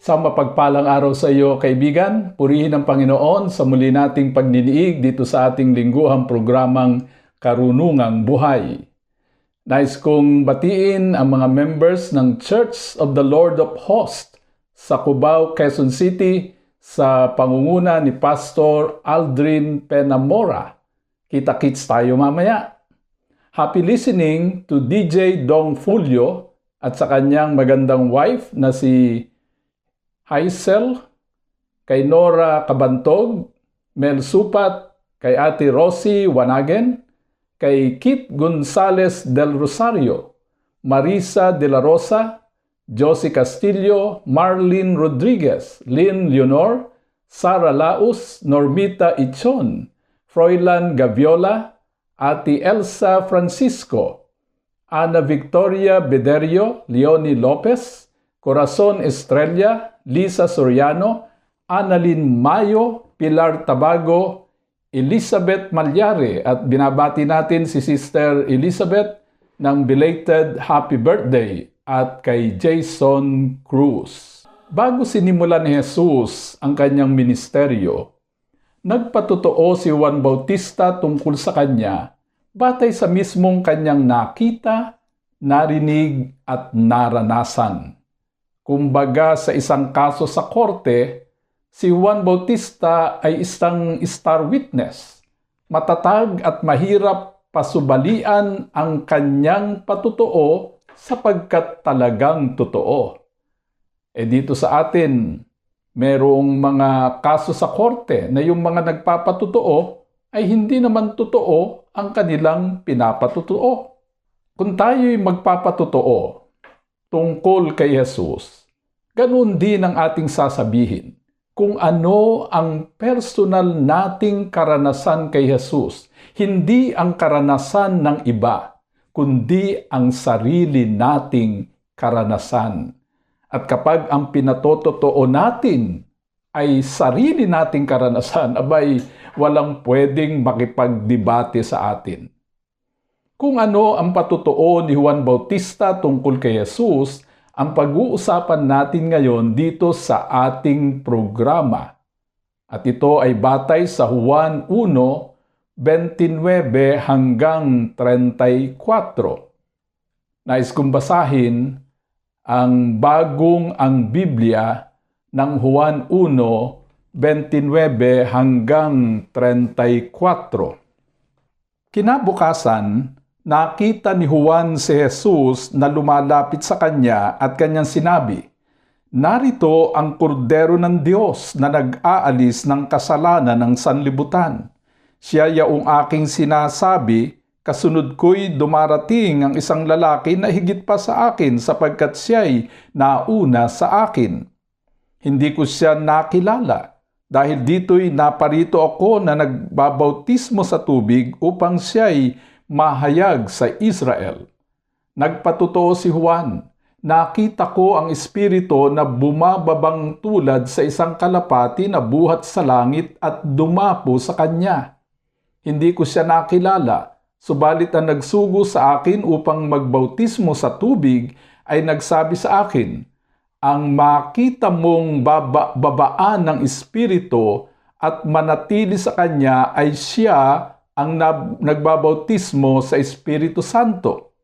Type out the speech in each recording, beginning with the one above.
Sa mapagpalang araw sa iyo, kaibigan, purihin ang Panginoon sa muli nating pagdiniig dito sa ating lingguhang programang Karunungang Buhay. Nais kong batiin ang mga members ng Church of the Lord of Hosts sa Cubao, Quezon City sa pangunguna ni Pastor Aldrin Penamora. Kita-kits tayo mamaya. Happy listening to DJ Dong Fulio at sa kanyang magandang wife na si Haisel, kay Nora Kabantog, Mel Supat, kay Ate Rosie Wanagen, kay Kit Gonzales del Rosario, Marisa de la Rosa, Josie Castillo, Marlene Rodriguez, Lynn Leonor, Sara Laus, Normita Ichon, Froilan Gaviola, Ati Elsa Francisco, Ana Victoria Bederio, Leonie Lopez, Corazon Estrella, Lisa Soriano, Annalyn Mayo, Pilar Tabago, Elizabeth Malyare at binabati natin si Sister Elizabeth ng belated happy birthday at kay Jason Cruz. Bago sinimulan ni Jesus ang kanyang ministeryo, nagpatotoo si Juan Bautista tungkol sa kanya batay sa mismong kanyang nakita, narinig at naranasan. Kumbaga sa isang kaso sa korte, si Juan Bautista ay isang star witness. Matatag at mahirap pasubalian ang kanyang patutuo sapagkat talagang totoo. E dito sa atin, merong mga kaso sa korte na yung mga nagpapatutuo ay hindi naman totoo ang kanilang pinapatutuo. Kung tayo'y magpapatutuo tungkol kay Jesus, ganun din ang ating sasabihin kung ano ang personal nating karanasan kay Jesus, hindi ang karanasan ng iba, kundi ang sarili nating karanasan. At kapag ang pinatotoo natin ay sarili nating karanasan, abay, walang pwedeng makipagdebate sa atin. Kung ano ang patutuo ni Juan Bautista tungkol kay Jesus, ang pag-uusapan natin ngayon dito sa ating programa. At ito ay batay sa Juan 1, 29 hanggang 34. Nais kong basahin ang bagong ang Biblia ng Juan 1, 29 hanggang 34. Kinabukasan, nakita ni Juan si Jesus na lumalapit sa kanya at kanyang sinabi, Narito ang kordero ng Diyos na nag-aalis ng kasalanan ng sanlibutan. Siya yaong aking sinasabi, kasunod ko'y dumarating ang isang lalaki na higit pa sa akin sapagkat siya'y nauna sa akin. Hindi ko siya nakilala dahil dito'y naparito ako na nagbabautismo sa tubig upang siya'y mahayag sa Israel. Nagpatotoo si Juan, nakita ko ang Espiritu na bumababang tulad sa isang kalapati na buhat sa langit at dumapo sa kanya. Hindi ko siya nakilala, subalit ang nagsugo sa akin upang magbautismo sa tubig ay nagsabi sa akin, ang makita mong baba, babaan ng Espiritu at manatili sa kanya ay siya ang nagbabautismo sa Espiritu Santo.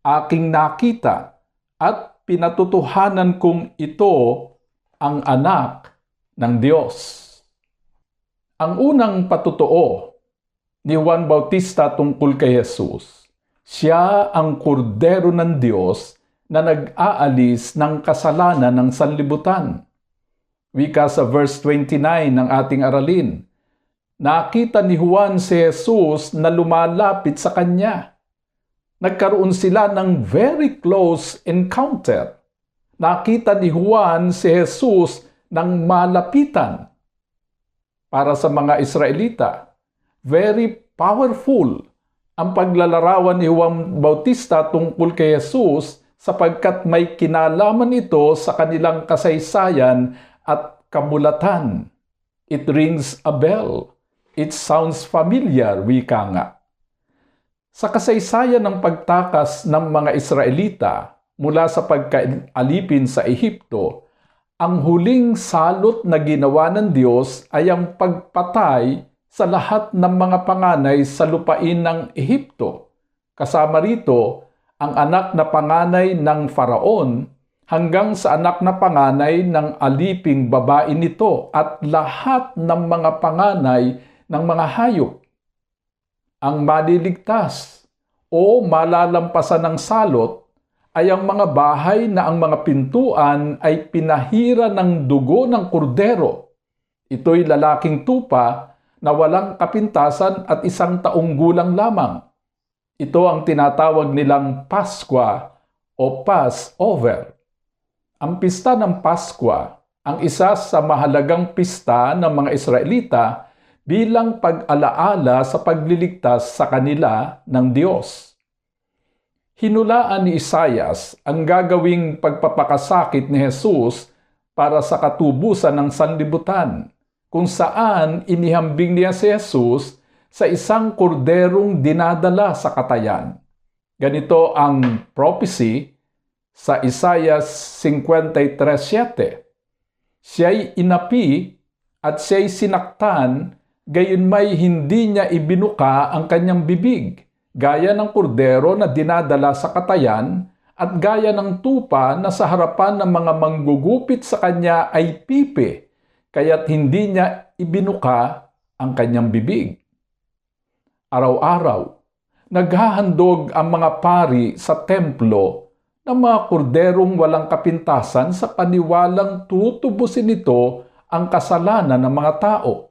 Aking nakita at pinatutuhanan kong ito ang anak ng Diyos. Ang unang patutuo ni Juan Bautista tungkol kay Jesus, siya ang kordero ng Diyos na nag-aalis ng kasalanan ng sanlibutan. Wika sa verse 29 ng ating aralin, nakita ni Juan si Jesus na lumalapit sa kanya. Nagkaroon sila ng very close encounter. Nakita ni Juan si Jesus ng malapitan para sa mga Israelita. Very powerful ang paglalarawan ni Juan Bautista tungkol kay Jesus sapagkat may kinalaman ito sa kanilang kasaysayan at kamulatan. It rings a bell. It sounds familiar, wika nga. Sa kasaysayan ng pagtakas ng mga Israelita mula sa pagkaalipin sa Ehipto, ang huling salot na ginawa ng Diyos ay ang pagpatay sa lahat ng mga panganay sa lupain ng Ehipto. Kasama rito ang anak na panganay ng Faraon hanggang sa anak na panganay ng aliping babae nito at lahat ng mga panganay ng mga hayop. Ang maliligtas o malalampasan ng salot ay ang mga bahay na ang mga pintuan ay pinahira ng dugo ng kordero. Ito'y lalaking tupa na walang kapintasan at isang taong gulang lamang. Ito ang tinatawag nilang Paskwa o Passover. Ang pista ng Paskwa ang isa sa mahalagang pista ng mga Israelita bilang pag-alaala sa pagliligtas sa kanila ng Diyos. Hinulaan ni Isayas ang gagawing pagpapakasakit ni Jesus para sa katubusan ng sanlibutan, kung saan inihambing niya si Jesus sa isang korderong dinadala sa katayan. Ganito ang prophecy sa Isaiah 53.7. Siya'y inapi at siya'y sinaktan, gayon may hindi niya ibinuka ang kanyang bibig, gaya ng kordero na dinadala sa katayan, at gaya ng tupa na sa harapan ng mga manggugupit sa kanya ay pipe, kaya't hindi niya ibinuka ang kanyang bibig. Araw-araw, naghahandog ang mga pari sa templo ng mga korderong walang kapintasan sa paniwalang tutubusin nito ang kasalanan ng mga tao.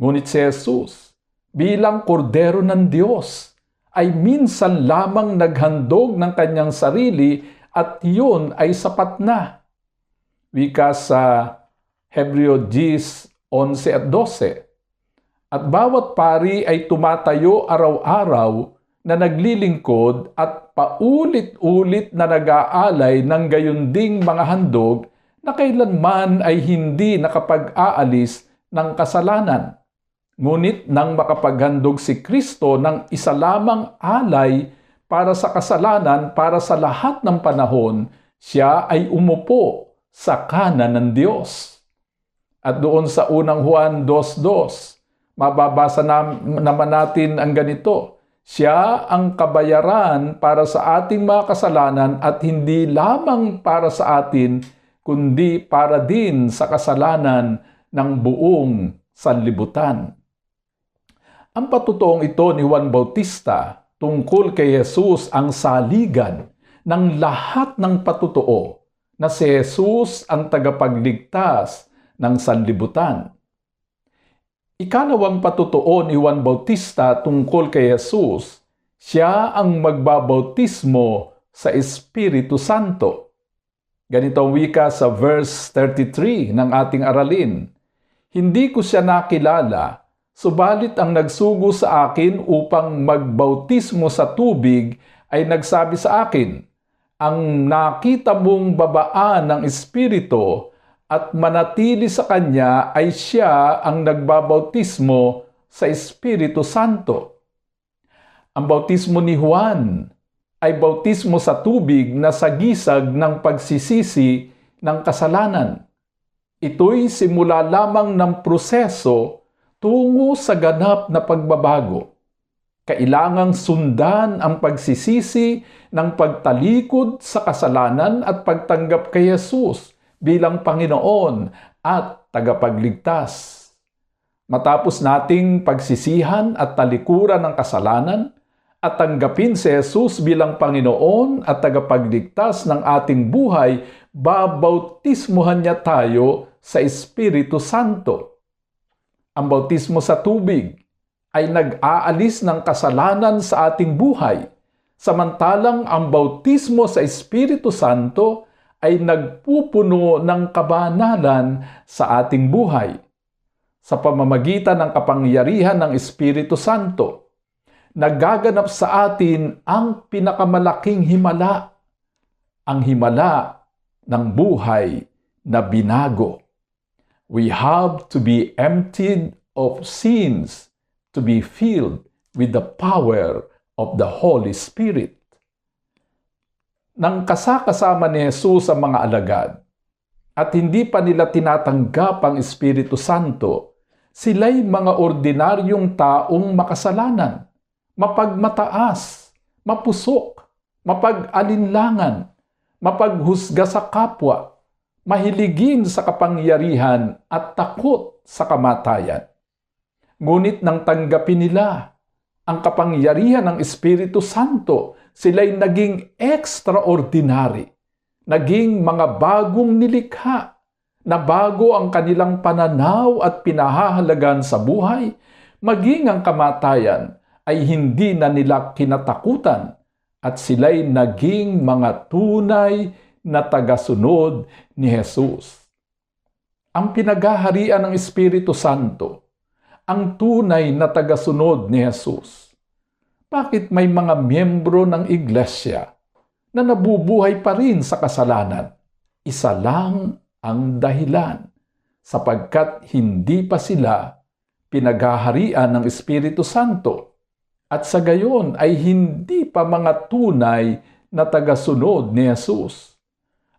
Ngunit si Jesus, bilang kordero ng Diyos, ay minsan lamang naghandog ng kanyang sarili at yun ay sapat na. Wika sa Hebreo 10, 11 at 12. At bawat pari ay tumatayo araw-araw na naglilingkod at paulit-ulit na nag-aalay ng gayunding mga handog na kailanman ay hindi nakapag-aalis ng kasalanan. Ngunit nang makapaghandog si Kristo ng isa lamang alay para sa kasalanan para sa lahat ng panahon, siya ay umupo sa kanan ng Diyos. At doon sa unang Juan 2.2, mababasa na, naman natin ang ganito, siya ang kabayaran para sa ating mga kasalanan at hindi lamang para sa atin, kundi para din sa kasalanan ng buong sanlibutan. Ang patutuong ito ni Juan Bautista tungkol kay Jesus ang saligan ng lahat ng patutuo na si Jesus ang tagapagligtas ng sanlibutan. Ikalawang patutuo ni Juan Bautista tungkol kay Jesus, siya ang magbabautismo sa Espiritu Santo. Ganito ang wika sa verse 33 ng ating aralin. Hindi ko siya nakilala, subalit ang nagsugo sa akin upang magbautismo sa tubig ay nagsabi sa akin, ang nakita mong babaan ng Espiritu at manatili sa Kanya ay siya ang nagbabautismo sa Espiritu Santo. Ang bautismo ni Juan ay bautismo sa tubig na sagisag ng pagsisisi ng kasalanan. Ito'y simula lamang ng proseso tungo sa ganap na pagbabago. Kailangang sundan ang pagsisisi ng pagtalikod sa kasalanan at pagtanggap kay Jesus bilang Panginoon at tagapagligtas. Matapos nating pagsisihan at talikuran ng kasalanan at tanggapin si Jesus bilang Panginoon at tagapagligtas ng ating buhay, babautismuhan niya tayo sa Espiritu Santo. Ang bautismo sa tubig ay nag-aalis ng kasalanan sa ating buhay, samantalang ang bautismo sa Espiritu Santo ay nagpupuno ng kabanalan sa ating buhay sa pamamagitan ng kapangyarihan ng Espiritu Santo. Nagaganap sa atin ang pinakamalaking himala, ang himala ng buhay na binago. We have to be emptied of sins to be filled with the power of the Holy Spirit. Nang kasakasama ni Jesus ang mga alagad at hindi pa nila tinatanggap ang Espiritu Santo, sila'y mga ordinaryong taong makasalanan, mapagmataas, mapusok, mapag-alinlangan, mapaghusga sa kapwa, mahiligin sa kapangyarihan at takot sa kamatayan. Ngunit nang tanggapin nila ang kapangyarihan ng Espiritu Santo, sila'y naging extraordinary, naging mga bagong nilikha, na bago ang kanilang pananaw at pinahahalagan sa buhay, maging ang kamatayan ay hindi na nila kinatakutan at sila'y naging mga tunay na tagasunod ni Jesus. Ang pinagaharian ng Espiritu Santo, ang tunay na tagasunod ni Jesus. Bakit may mga miyembro ng iglesia na nabubuhay pa rin sa kasalanan? Isa lang ang dahilan sapagkat hindi pa sila pinaghaharian ng Espiritu Santo at sa gayon ay hindi pa mga tunay na tagasunod ni Jesus.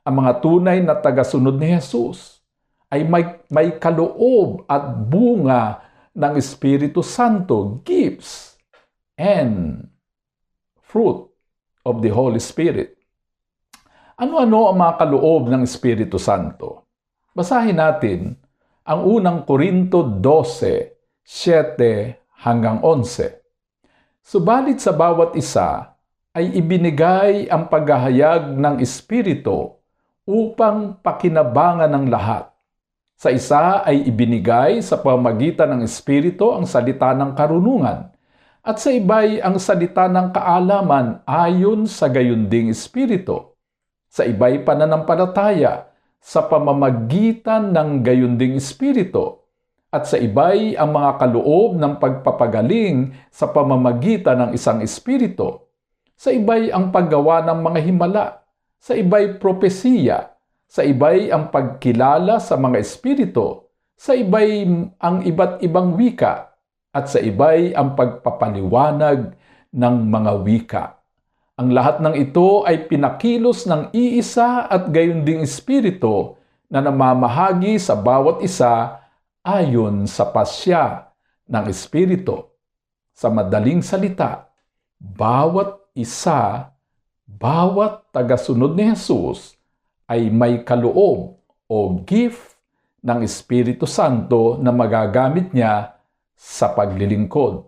Ang mga tunay na tagasunod ni Jesus ay may, may kaloob at bunga ng Espiritu Santo, gifts, and fruit of the Holy Spirit. Ano-ano ang mga kaloob ng Espiritu Santo? Basahin natin ang unang Korinto 12, 7 hanggang 11. Subalit sa bawat isa ay ibinigay ang paghahayag ng Espiritu upang pakinabangan ng lahat. Sa isa ay ibinigay sa pamagitan ng Espiritu ang salita ng karunungan, at sa iba'y ang salita ng kaalaman ayon sa gayunding Espiritu. Sa iba'y pananampalataya sa pamamagitan ng gayunding Espiritu, at sa iba'y ang mga kaloob ng pagpapagaling sa pamamagitan ng isang Espiritu. Sa iba'y ang paggawa ng mga himala, sa iba'y propesiya, sa iba'y ang pagkilala sa mga espiritu, sa iba'y ang iba't ibang wika, at sa iba'y ang pagpapaliwanag ng mga wika. Ang lahat ng ito ay pinakilos ng iisa at gayon ding espiritu na namamahagi sa bawat isa ayon sa pasya ng espiritu. Sa madaling salita, bawat isa, bawat tagasunod ni Jesus ay may kaloob o gift ng Espiritu Santo na magagamit niya sa paglilingkod.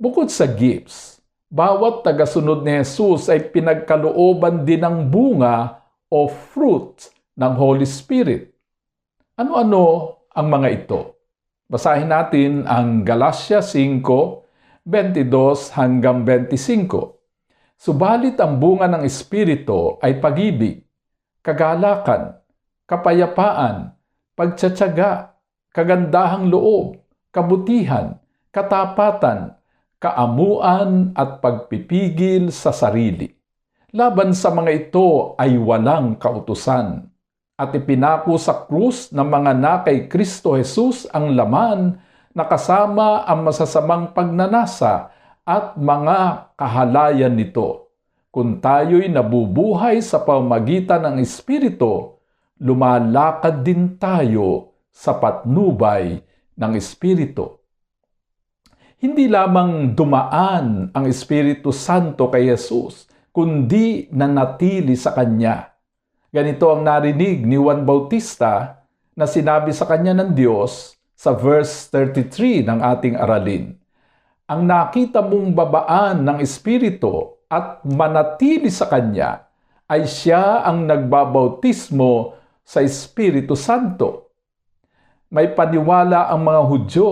Bukod sa gifts, bawat tagasunod ni Jesus ay pinagkalooban din ng bunga o fruit ng Holy Spirit. Ano-ano ang mga ito? Basahin natin ang Galatia 5, 22 hanggang 25. Subalit ang bunga ng Espiritu ay pag-ibig, kagalakan, kapayapaan, pagtsatsaga, kagandahang loob, kabutihan, katapatan, kaamuan at pagpipigil sa sarili. Laban sa mga ito ay walang kautusan. At ipinako sa krus ng mga na kay Kristo Jesus ang laman na kasama ang masasamang pagnanasa at mga kahalayan nito. Kung tayo'y nabubuhay sa pamagitan ng Espiritu, lumalakad din tayo sa patnubay ng Espiritu. Hindi lamang dumaan ang Espiritu Santo kay Jesus, kundi nanatili sa Kanya. Ganito ang narinig ni Juan Bautista na sinabi sa kanya ng Diyos sa verse 33 ng ating aralin. Ang nakita mong babaan ng Espiritu at manatili sa Kanya ay siya ang nagbabautismo sa Espiritu Santo. May paniwala ang mga Hudyo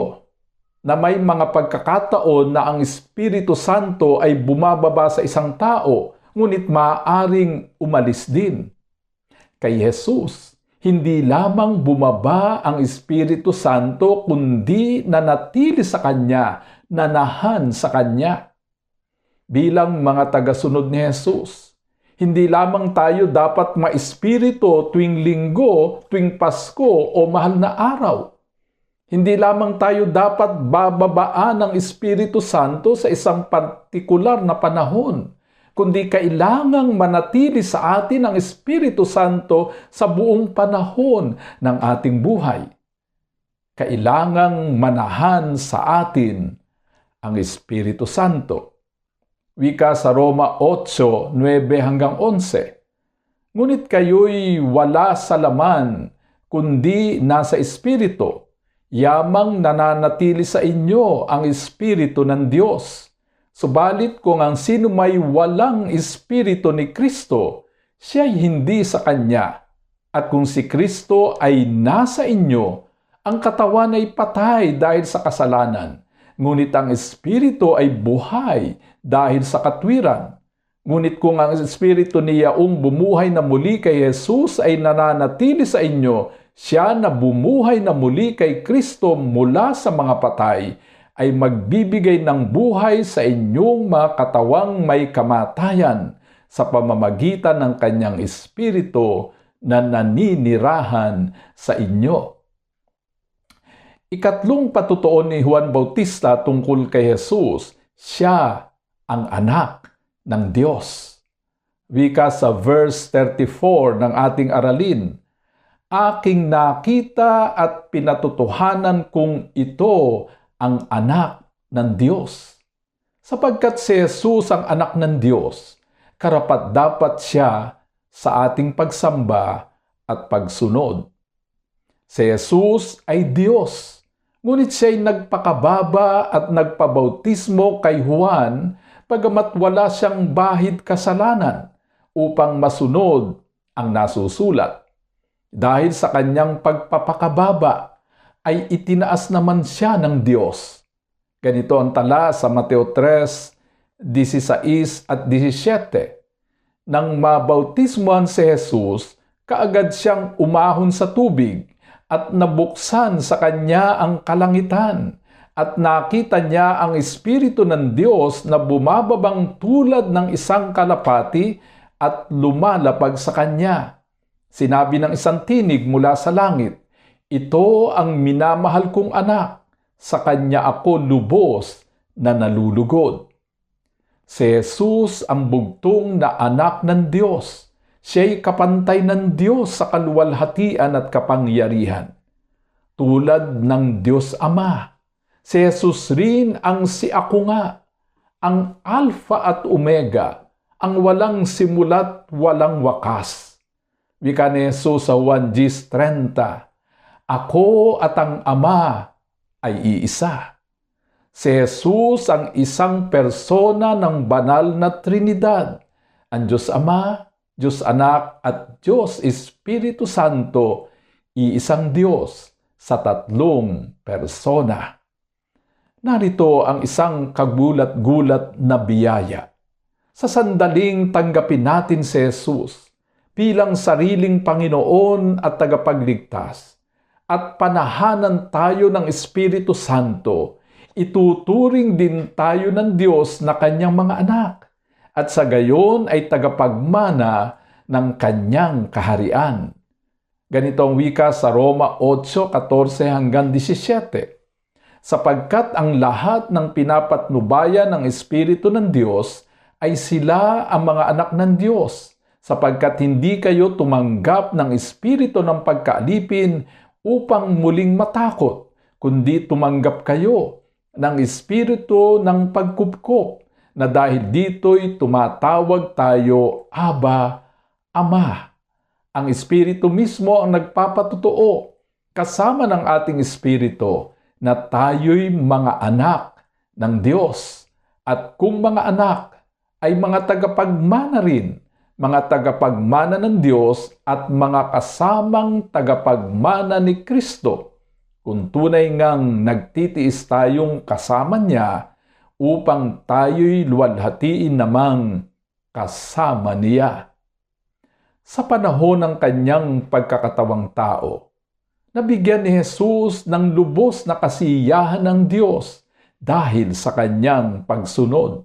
na may mga pagkakataon na ang Espiritu Santo ay bumababa sa isang tao, ngunit maaaring umalis din. kay Jesus. Hindi lamang bumaba ang Espiritu Santo, kundi nanatili sa Kanya, nanahan sa Kanya. Bilang mga tagasunod ni Jesus, hindi lamang tayo dapat ma-espiritu tuwing linggo, tuwing Pasko o mahal na araw. Hindi lamang tayo dapat bababaan ng Espiritu Santo sa isang partikular na panahon kundi kailangang manatili sa atin ang Espiritu Santo sa buong panahon ng ating buhay. Kailangang manahan sa atin ang Espiritu Santo. Wika sa Roma 8, 9 hanggang 11. Ngunit kayo'y wala sa laman, kundi nasa Espiritu. Yamang nananatili sa inyo ang Espiritu ng Diyos Subalit kung ang sino may walang Espiritu ni Kristo, siya'y hindi sa Kanya. At kung si Kristo ay nasa inyo, ang katawan ay patay dahil sa kasalanan. Ngunit ang Espiritu ay buhay dahil sa katwiran. Ngunit kung ang Espiritu ni Yaong bumuhay na muli kay Jesus ay nananatili sa inyo, siya na bumuhay na muli kay Kristo mula sa mga patay, ay magbibigay ng buhay sa inyong mga katawang may kamatayan sa pamamagitan ng kanyang espiritu na naninirahan sa inyo. Ikatlong patutuon ni Juan Bautista tungkol kay Jesus, siya ang anak ng Diyos. Wika sa verse 34 ng ating aralin, Aking nakita at pinatutuhanan kong ito ang anak ng Diyos. Sapagkat si Jesus ang anak ng Diyos, karapat dapat siya sa ating pagsamba at pagsunod. Si Jesus ay Diyos, ngunit siya'y nagpakababa at nagpabautismo kay Juan pagamat wala siyang bahid kasalanan upang masunod ang nasusulat. Dahil sa kanyang pagpapakababa, ay itinaas naman siya ng Diyos. Ganito ang tala sa Mateo 3, 16 at 17. Nang mabautismohan si Jesus, kaagad siyang umahon sa tubig at nabuksan sa kanya ang kalangitan at nakita niya ang Espiritu ng Diyos na bumababang tulad ng isang kalapati at lumalapag sa kanya. Sinabi ng isang tinig mula sa langit, ito ang minamahal kong anak, sa kanya ako lubos na nalulugod. Si Jesus ang bugtong na anak ng Diyos. Siya'y kapantay ng Diyos sa kaluwalhatian at kapangyarihan. Tulad ng Diyos Ama, si Jesus rin ang si ako nga, ang Alpha at Omega, ang walang simulat, walang wakas. Wika ni Jesus sa 1 Gs 30, ako at ang Ama ay iisa. Si Jesus ang isang persona ng banal na Trinidad, ang Diyos Ama, Diyos Anak at Diyos Espiritu Santo, iisang Diyos sa tatlong persona. Narito ang isang kagulat-gulat na biyaya. Sa sandaling tanggapin natin si Jesus bilang sariling Panginoon at tagapagligtas, at panahanan tayo ng Espiritu Santo, ituturing din tayo ng Diyos na kanyang mga anak at sa gayon ay tagapagmana ng kanyang kaharian. Ganito ang wika sa Roma 8:14 hanggang 17. Sapagkat ang lahat ng pinapatnubayan ng Espiritu ng Diyos ay sila ang mga anak ng Diyos, sapagkat hindi kayo tumanggap ng Espiritu ng pagkaalipin upang muling matakot, kundi tumanggap kayo ng espiritu ng pagkupkop na dahil dito'y tumatawag tayo, Aba, Ama. Ang espiritu mismo ang nagpapatutuo kasama ng ating espiritu na tayo'y mga anak ng Diyos. At kung mga anak ay mga tagapagmana rin mga tagapagmana ng Diyos at mga kasamang tagapagmana ni Kristo, kung tunay ngang nagtitiis tayong kasama niya upang tayo'y luwalhatiin namang kasama niya. Sa panahon ng kanyang pagkakatawang tao, nabigyan ni Jesus ng lubos na kasiyahan ng Diyos dahil sa kanyang pagsunod.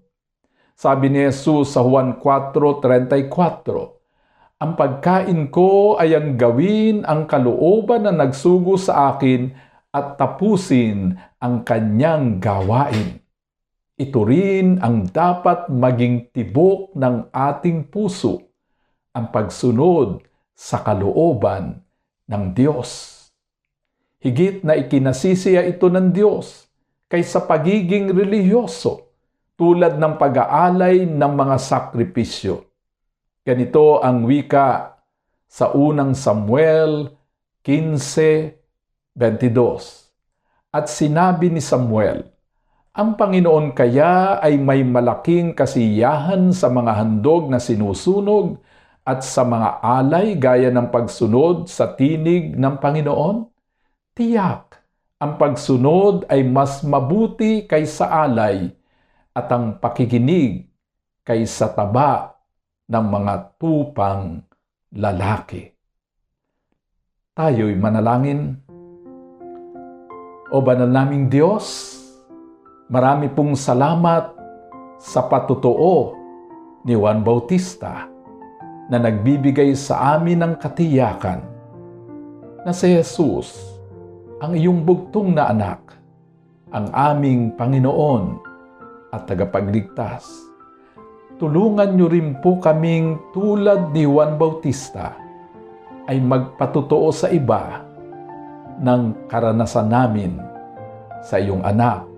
Sabi ni Jesus sa Juan 4.34, Ang pagkain ko ay ang gawin ang kalooban na nagsugo sa akin at tapusin ang kanyang gawain. Ito rin ang dapat maging tibok ng ating puso, ang pagsunod sa kalooban ng Diyos. Higit na ikinasisiya ito ng Diyos kaysa pagiging relihiyoso tulad ng pag-aalay ng mga sakripisyo. Ganito ang wika sa unang Samuel 15.22. At sinabi ni Samuel, ang Panginoon kaya ay may malaking kasiyahan sa mga handog na sinusunog at sa mga alay gaya ng pagsunod sa tinig ng Panginoon? Tiyak, ang pagsunod ay mas mabuti kaysa alay at ang pakikinig kaysa taba ng mga tupang lalaki. Tayo'y manalangin. O banal naming Diyos, marami pong salamat sa patutuo ni Juan Bautista na nagbibigay sa amin ng katiyakan na si Jesus, ang iyong bugtong na anak, ang aming Panginoon at tagapagligtas. Tulungan niyo rin po kaming tulad ni Juan Bautista ay magpatutuo sa iba ng karanasan namin sa iyong anak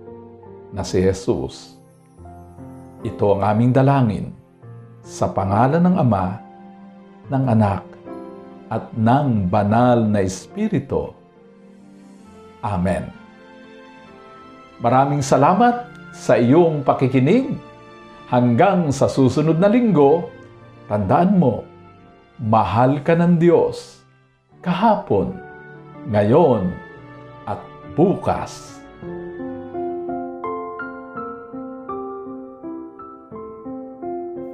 na si Jesus. Ito ang aming dalangin sa pangalan ng Ama, ng Anak, at ng Banal na Espiritu. Amen. Maraming salamat sa iyong pakikinig. Hanggang sa susunod na linggo, tandaan mo, mahal ka ng Diyos kahapon, ngayon, at bukas.